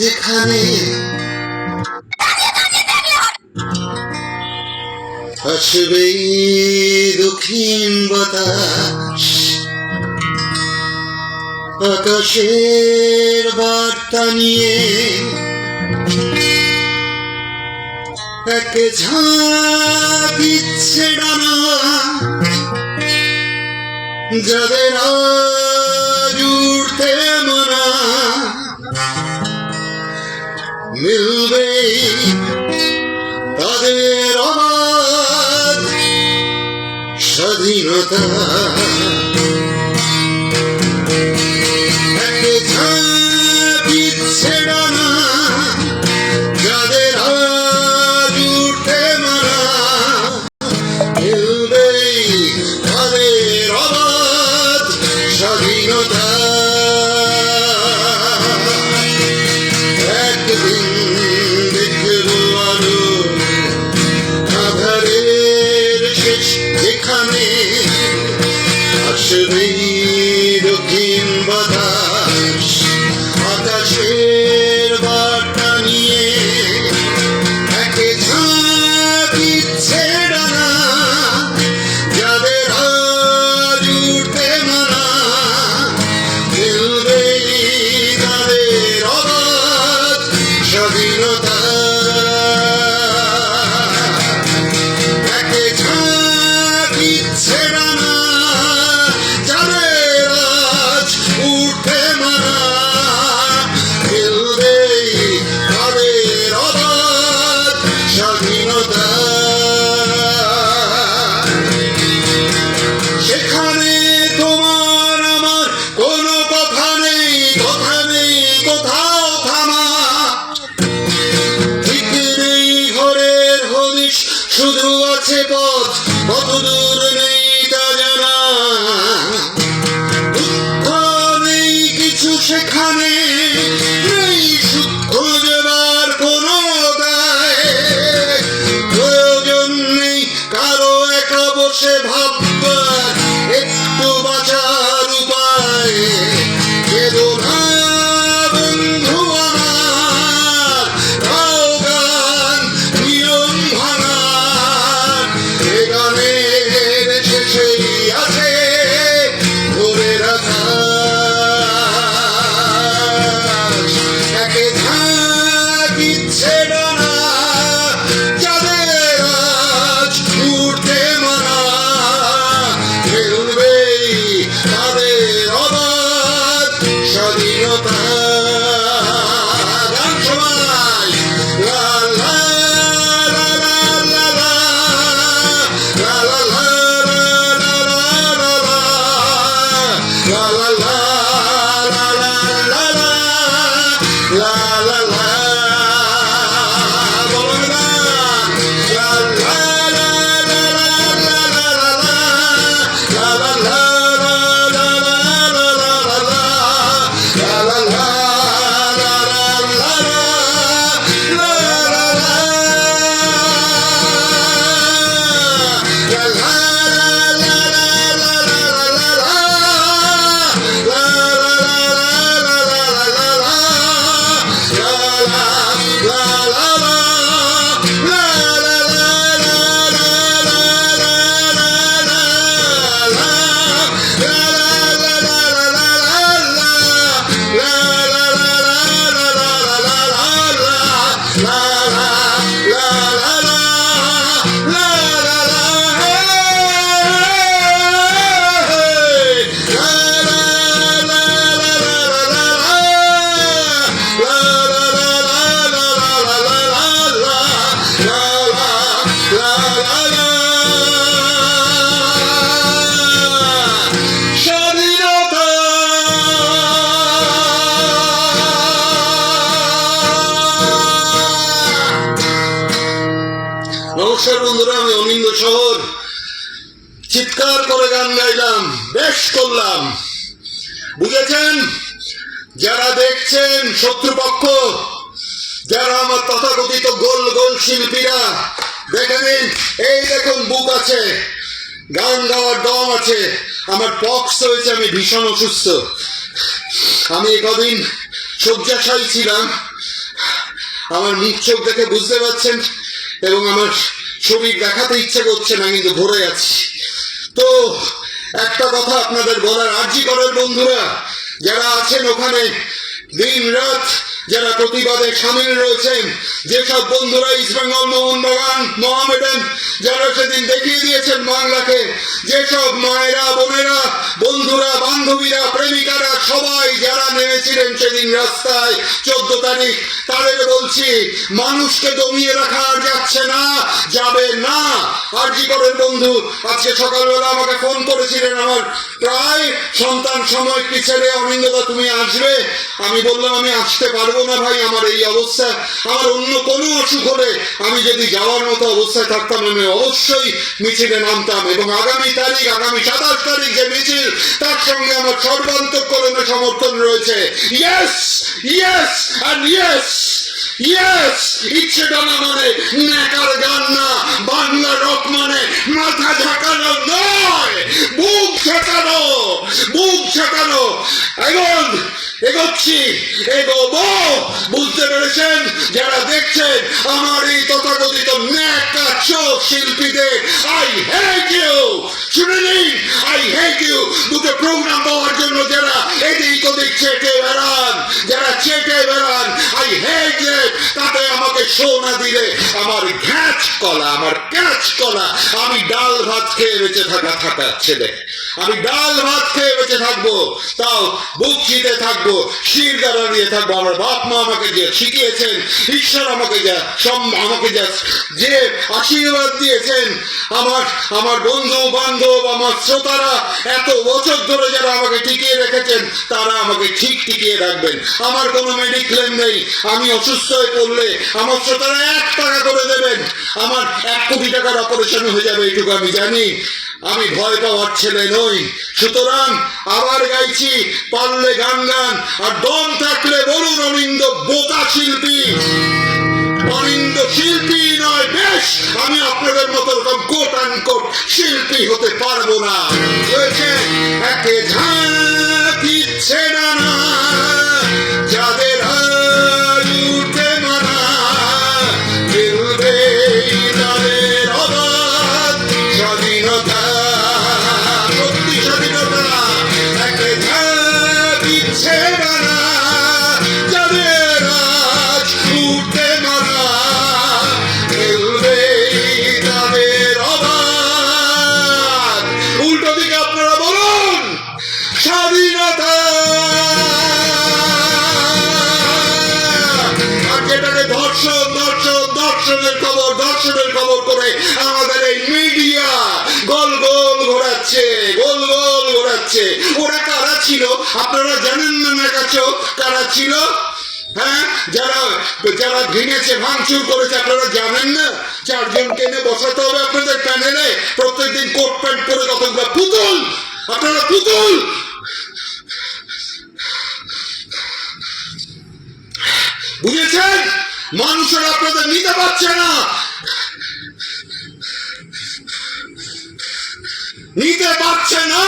যেখানে। আসবে দক্ষিণ বাতাস। আকাশের বার্তা নিয়ে এক ঝাঁক ইচ্ছে যাদের আজ মানা মিলবে। তাদের অবাধ স্বাধীনতা। believe. পথ অবুধ চিৎকার করে গান গাইলাম, বেশ করলাম। বুঝেছেন? যারা দেখছেন শত্রুপক্ষ, যারা আমার তথাকথিত গোল গোল শিল্পীরা, দেখে নিন, এই দেখুন বুক আছে, গান গাওয়ার দম আছে, আমার পক্স হয়েছে আমি ভীষণ অসুস্থ। আমি কদিন শয্যাশায়ী ছিলাম, আমার মুখ চোখ দেখে বুঝতে পারছেন, এবং আমার শরীর দেখাতে ইচ্ছে করছে না, কিন্তু ভরে আছি। তো একটা কথা আপনাদের বলার আর্জি করার বন্ধুরা যারা আছেন ওখানে দিন রাত যারা প্রতিবাদে সামিল রয়েছেন, যেসব বন্ধুরা ইস্ট বেঙ্গল মোহনবাগান, মোহামেডান, যারা সেদিন দেখিয়ে দিয়েছেন বাংলাকে, যেসব মায়েরা, বোনেরা, বন্ধুরা, বান্ধবীরা, প্রেমিকারা, সবাই যারা নেমেছিলেন সেদিন রাস্তায়, চোদ্দ তারিখ, তাদের বলছি, মানুষকে দমিয়ে রাখা যাচ্ছে না, যাবে না। আর কি করেন বন্ধু, আজকে সকালবেলা আমাকে ফোন করেছিলেন আমার প্রায় সন্তান সময় কি ছেলে অনিন্দদা তুমি আসবে? আমি বললাম, আমি আসতে পারব না ভাই আমার এই অবস্থা। আমার অন্য কোনো অসুখ হলে আমি যদি যাওয়ার মতো অবস্থায় থাকতাম, আমি অবশ্যই মিছিলে নামতাম এবং আগামী তারিখ, আগামী সাতাশ তারিখ যে মিছিল, তার সঙ্গে আমার সর্বান্তকরণে সমর্থন রয়েছে। Yes yes and yes yes ইচ্ছে ডানা মানে নেকার গান না, বাংলা রক মানে মাথা ঝাঁকানো নয়, বুক ঝাঁকানো বুক ঝাঁকানো। এখন এগোচ্ছি। এগোবো। বুঝতে পেরেছেন? যারা দেখছেন, আমার এই তথাকথিত ন্যাকা চোখ শিল্পীদের আই হেট ইউ শুনে নিন আই হেট ইউ দুটো প্রোগ্রাম পাওয়ার জন্য যারা এদিক ওদিক চেটে বেড়ান, যারা চেটে বেড়ান আই হেট তাতে আমাকে শো না দিলে। আমার ঘ্যাচ কলা, আমার ক্যাচ কলা, আমি ডাল ভাত খেয়ে বেঁচে থাকা থাকা ছেলে। আমি ডাল ভাত খেয়ে বেঁচে থাকব, তাও বুক চিতে থাকব, শির দ্বারা নিয়ে থাকব। আমার বাপ মা আমাকে যে শিখিয়েছেন, ঈশ্বর আমাকে যা সম- আমাকে যা যে আশীর্বাদ দিয়েছেন, আমার আমার বন্ধু, বান্ধব, আমার শ্রোতারা এত বছর ধরে যারা আমাকে টিকিয়ে রেখেছেন, তারা আমাকে ঠিক টিকিয়ে রাখবেন। আমার কোনো মেডিক্লেম নেই আমি অসুস্থ হয়ে পড়লে আমার শ্রোতারা এক টাকা করে দেবেন। আমার এক কোটি টাকার অপারেশন হয়ে যাবে এইটুকু আমি জানি। আমি ভয় পাওয়ার ছেলে নই। সুতরাং আবার গাইছি, পারলে গান গান, আর দম থাকলে বলুন অনিন্দ বোকা শিল্পী। অনিন্দ শিল্পী নয়, বেশ, আমি আপনাদের মতো রকম কোট আন কোট শিল্পী হতে পারব না। হয়েছে একে ঝাঁক ইচ্ছে না। তাদের অবাধ উল্টো দিকে আপনারা বলুন, স্বাধীনতা। যেটাকে ধর্ষণ ধর্ষণ, ধর্ষণের খবর ধর্ষণের খবর করে আমাদের এই মিডিয়া গোল গোল ঘোরাচ্ছে, গোল গোল ঘোরাচ্ছে। ওরা কারা ছিল? আপনারা জানেন না না কাছে কারা ছিল? হ্যাঁ? যারা ভেঙেছে ভাঙচুর করেছে, আপনারা জানেন না? চারজনকে এনে বসাতে হবে আপনাদের প্যানেলে প্রত্যেকদিন কোট প্যান্ট কতগুলো পুতুল! আপনারা পুতুল! বুঝেছেন? মানুষের আপনাদের নিতে পারছে না। নিতে পারছে না।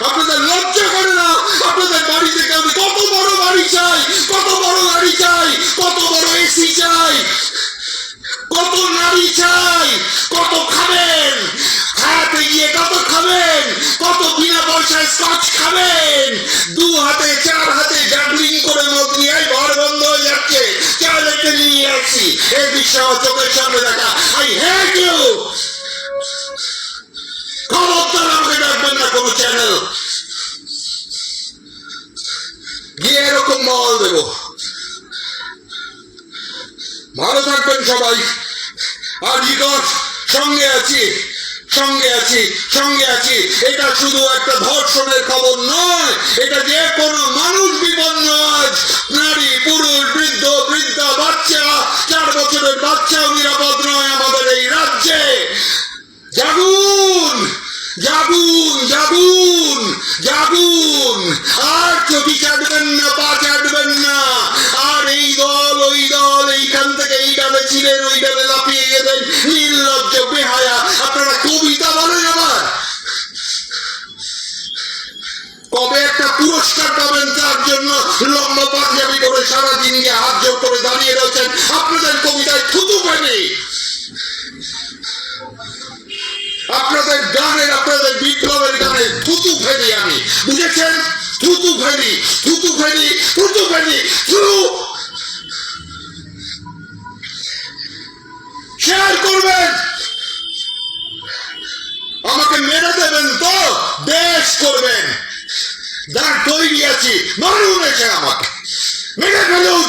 আপনাদের লজ্জা করে না? আপনাদের বাড়ি থেকে আমি কত বড় বাড়ি চাই? কত বড় গাড়ি চাই? কত বড় এসি চাই? কত নারী চাই? কত খাবেন? হাতে গিয়ে কত খাবেন? কত বিনা পয়সায় স্কচ খাবেন? দু হাতে, চার হাতে জাগলিং করে মদ নিয়ে ঘর বন্ধ হয়ে যাচ্ছে। চার নিয়ে আসছি? এই আমার চোখের সামনে দেখা। আই হেট ইউ কোনো চ্যানেল গিয়ে এরকম ভালো থাকবেন সবাই। আর ইগর সঙ্গে আছি সঙ্গে আছি সঙ্গে আছি। এটা শুধু একটা ধর্ষণের খবর নয়, এটা যে কোনো মানুষ বিপন্ন আজ। নারী, পুরুষ, বৃদ্ধ, বৃদ্ধা, বাচ্চা, চার বছরের বাচ্চাও নিরাপদ নয় আমাদের এই রাজ্যে। জাগুন! জাগুন জাগুন জাগুন আর চটি চাটবেন না, পা চাটবেন না। আর এই দল, ওই দল, এইখান থেকে এই ডালে ছিলেন, ওই ডালে লাফিয়ে গেলেন। নির্লজ্জ বেহায়া। আপনারা কবিতা বলেন আবার। কবে একটা পুরস্কার পাবেন তার জন্য লম্বা পাঞ্জাবি করে সারাদিন গিয়ে হাত জোর করে দাঁড়িয়ে রয়েছেন। আপনাদের কবিতায় থুতু ফেনি আপনাদের গানের আপনাদের বিপ্লবের গানে থুতু ফেলি আমি। বুঝেছেন? থুতু ফেলি থুতু ফেলি থুতু ফেলি থু শেয়ার করবেন। আমাকে মেরে দেবেন তো বেশ করবেন। যার তৈরি আছি মারুন এসে আমাকে। মেরে ফেলুন।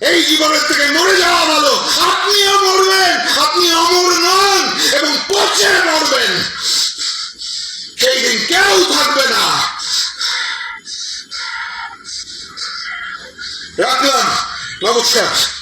এই জীবনের থেকে মরে যাওয়া ভালো। আপনিও মরবেন, আপনি অমর এবং পচে মরবেন। সেই দিন কেউ থাকবে না। রাখলাম। নমস্কার।